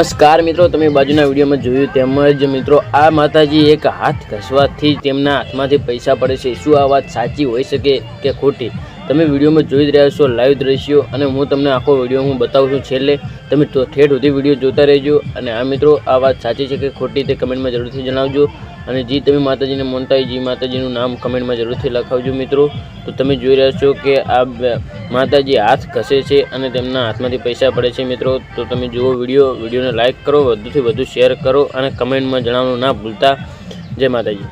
નમસ્કાર મિત્રો, તમે બાજુના વિડીયોમાં જોયું તેમજ મિત્રો, આ માતાજી એક હાથ ઘસવાથી તેમના હાથમાંથી પૈસા પડે છે. શું આ વાત સાચી હોઈ શકે કે ખોટી? તમે વિડીયોમાં જોઈ રહ્યા છો લાઈવ દ્રશ્યો અને હું તમને આખો વીડિયો હું બતાવું છું. છેલ્લે તમે ઠેઠ સુધી વીડિયો જોતા રહેજો અને આ મિત્રો, આ વાત સાચી છે કે ખોટી તે કમેન્ટમાં જરૂરથી જણાવજો અને જે તમે માતાજીને માનતા જે માતાજીનું નામ કમેન્ટમાં જરૂરથી લખાવજો મિત્રો. તો તમે જોઈ રહ્યા છો કે આ માતાજી હાથ ઘસે છે અને તેમના હાથમાંથી પૈસા પડે છે મિત્રો. તો તમે જુઓ વીડિયો, વિડીયોને લાઇક કરો, વધુથી વધુ શેર કરો અને કમેન્ટમાં જણાવવાનું ના ભૂલતા. જય માતાજી.